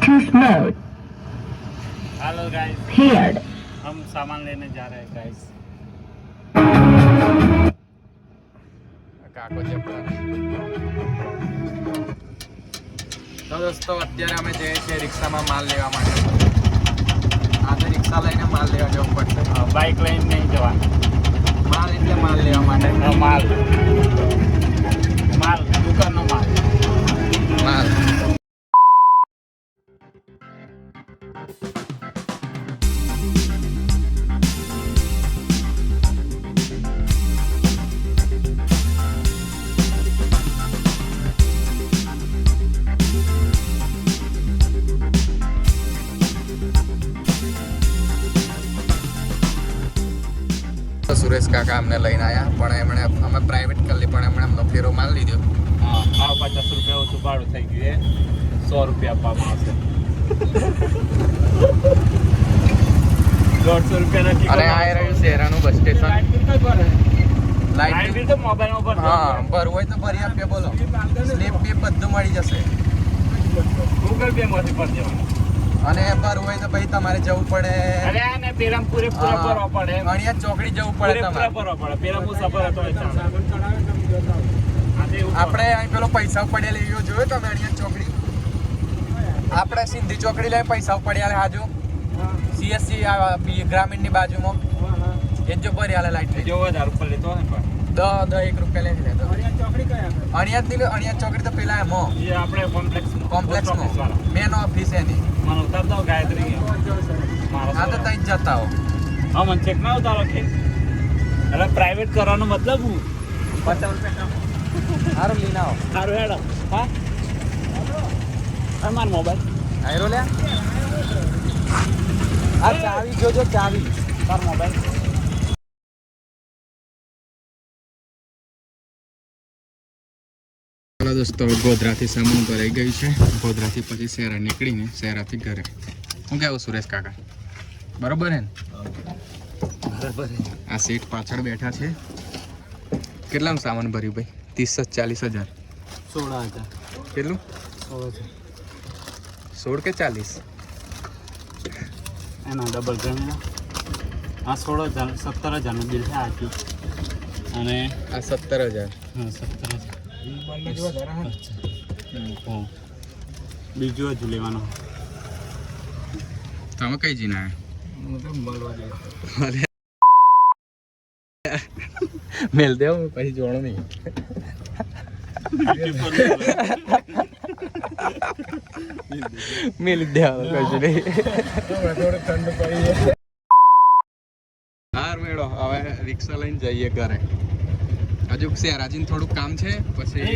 Bluetooth mode hello guys paired. हम सामान लेने जा रहे हैं गाइस કાકો છે તો દોસ્તો અત્યારે અમે જઈએ છીએ રિક્ષામાં માલ લેવા માટે આજે રિક્ષા લઈને માલ લેવા જવું પડશે बाइक लाइन नहीं जवान માલ એટલે માલ લેવા માટે माल સુરેશ કાકા અમને લઈને આવ્યા પણ એમણે અમે પ્રાઇવેટ કરી પણ એમણે એમનો ફેરો માલ લીધો. હા આ પચાસ રૂપિયા ઓછું ભાડું થઈ ગયું એ સો રૂપિયા આપવામાં આવશે. દોઢસો રૂપિયા અને આ રહ્યું શહેરાનું bus station. Light light bill તો મોબાઈલ ઉપર હા ભરવું હોય તો ભરી આપીએ બોલો. સ્લીપ બી બધું મળી જશે. ગૂગલ પે માંથી પર જવાનું અને ભરવું હોય તો પછી તમારે જવું પડે. અરે આ ને પેલા પૂરે. પડે. અણિયા ચોકડી જવું પડે તમારે. પડે. હા, આપણે અહીં પેલો પૈસા પડ્યા લેવો જોયો તમે અણિયા ચોકડી? આપણે સિંધી ચોકડી લઈ પૈસા પડ્યા હાજુ. સીએસસી ગ્રામીણની બાજુમાં. એ જો ભર્યા લાઈટ. જો હજાર ઉપર લેતો હોય ને. દસ દસ એક રૂપિયા લઈ લેતો. અણિયા જ નહીં અણિયા ચોકડી તો પેલા એમાં એ આપણે કોમ્પ્લેક્સમાં. કોમ્પ્લેક્સમાં મેન ઓફિસ એની. મને ઉતાર દો ગાયત્રી મારો હા તો જ જતા હો. હા મને ચેક ના ઉતારો કે એટલે પ્રાઇવેટ કરવાનો મતલબ હું? પચાસ રૂપિયા સારું લઈને આવો. સારું હેડો. હા? હા મારો મોબાઈલ આયરો લે. આ ચાવી જોજો ચાવી. મારો મોબાઈલ ચાલો દોસ્તો ગોધરાથી સામાન ભરાઈ ગયું છે. ગોધરાથી પછી શહેરા નીકળીને શહેરાથી ઘરે. હું કહેવું સુરેશ કાકા? બરોબર હે ને? બરાબર આ સીટ પાછળ બેઠા છે. કેટલાનું સામાન ભર્યું ભાઈ? ત્રીસ ચાલીસ હજાર. સોળ હજાર. કેટલું? સોળ કે ચાલીસ? એના ડબલ ગણના આ સોળ હજાર સત્તર હજારનું બિલ છે આખી અને આ સત્તર હજાર. હા સત્તર હજાર. બીજું હજુ લેવાનું. તમે કઈ જી ના મેલ દેવ પછી જોણો નહીં. મેલ દેવા કશું નહીં. હાર મેળો હવે રિક્ષા લઈને જઈએ ઘરે. હજુ રાજીન થોડુંક કામ છે પછી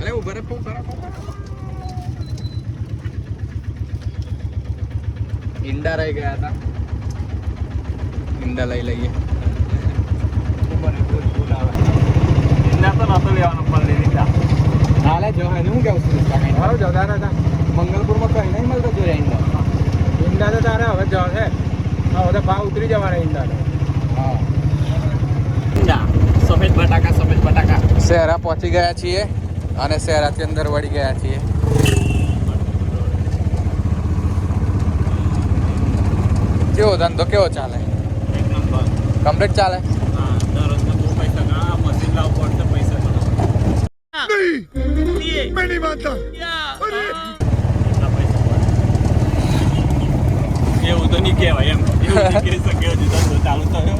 અરે ઉભરે પો કરો ઈંડા રહી. ગયા હતા. ઈંડા લઈ લઈએ. ઈંડા તો નતો લેવાનું પણ લઈ લીધા. હાલે જો હે હું કેવું છું હારું જતા હતા મંગલપુરમાં કઈ નહીં મળતો જોઈએ ઈંડા ઈંડા તો તારે હવે જ છે. હવે તો ભાવ ઉતરી જવાના ઈંડા હા. સફેદ બટાકા સફેદ બટાકા. શહેરા પહોંચી ગયા છીએ અને શહેરાથી અંદર વળી ગયા છીએ. કેવો ધંધો કેવો ચાલે? એક કમ્પ્લીટ ચાલે? હા દરરોજના બહુ પૈસા ઘણા મશીન લાવવું પડશે પૈસા એવું તો નહીં કહેવાય એમ. એવું શકે ધંધો ચાલુ થયો.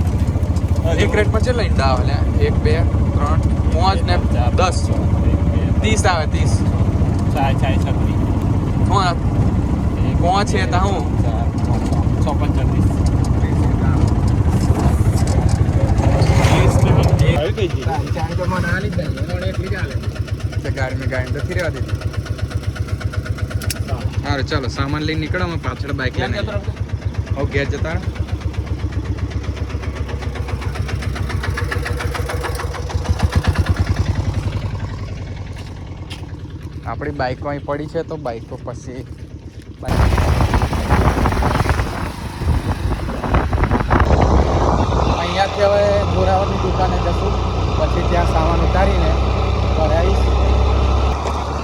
એક રેટ પર કેટલા ઈંડા આવે લે? એક બે ત્રણ પાંચ ને દસ. ત્રીસ આવે ત્રીસ. ચાય ચાય છત્રી પાંચ પાંચ છે તા હું છ. તે ગાડી મેં ગાડી નથી રહેવા દીધી. સારું ચાલો સામાન લઈને નીકળો અમે પાછળ બાઇક લઈને ઓકે જતા આપણી બાઈકો અહીં પડી છે તો બાઈકો પછી અહીંયાથી હવે જોરાવરની દુકાને જશું. પછી ત્યાં સામાન ઉતારીને ઘરે આવીશ.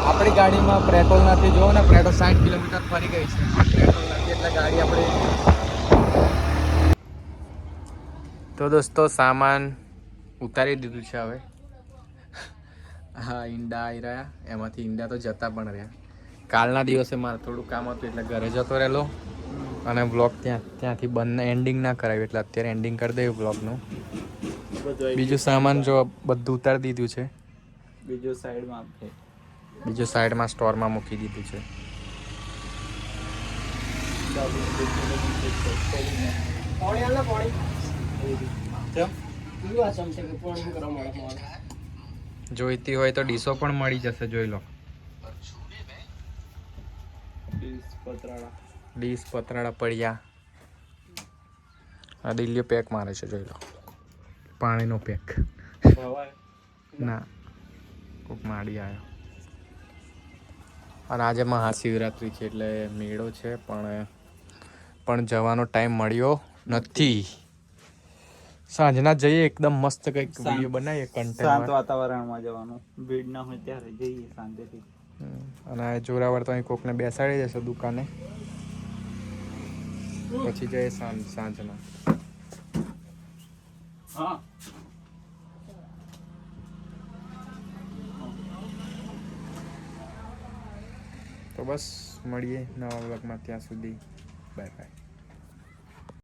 આપણી ગાડીમાં પેટ્રોલ નથી જોવો ને, પેટ્રોલ સાઠ કિલોમીટર ફરી ગઈ છે. પેટ્રોલ નથી એટલે ગાડી આપણે તો દોસ્તો સામાન ઉતારી દીધું છે હવે. હા ઈંડા આવી રહ્યા એમાંથી ઈંડા તો જતા પણ રહ્યા. કાલના દિવસે મારે થોડું કામ હતું એટલે ઘરે જતો રહેલો અને બ્લોગ ત્યાં ત્યાંથી બંને એન્ડિંગ ના કરાવ્યું એટલે અત્યારે એન્ડિંગ કરી દઉં બ્લોગનું બીજું સામાન જો બધું ઉતારી દીધું છે. બીજું સાઈડમાં બીજું સાઈડમાં સ્ટોરમાં મૂકી દીધું છે. પાણી આલા પાણી. ચમ આ ચમચે કે પાણી ગરમ મારે જોઈતી હોય તો ડીશો પણ મળી જશે જોઈ લો. ડીશ પતરાળા. પડ્યા. આ દિલ્હી પેક મારે છે જોઈ લો. પાણીનો પેક. ના. કોક માડી આવ્યો અને આજે મહાશિવરાત્રિ છે એટલે મેળો છે પણ પણ જવાનો ટાઈમ મળ્યો નથી. સાંજના જઈએ એકદમ મસ્ત કંઈક વીડિયો બનાવીએ શાંત વાતાવરણમાં જવાનું. ભીડ ના હોય ત્યારે જઈએ શાંતિથી અને જોરાવર તો અહીં કોકને બેસાડી દેશે દુકાને. પછી જઈએ સાંજ સાંજના. હા. તો બસ મળીએ નવા બ્લોગમાં ત્યાં સુધી. Bye bye.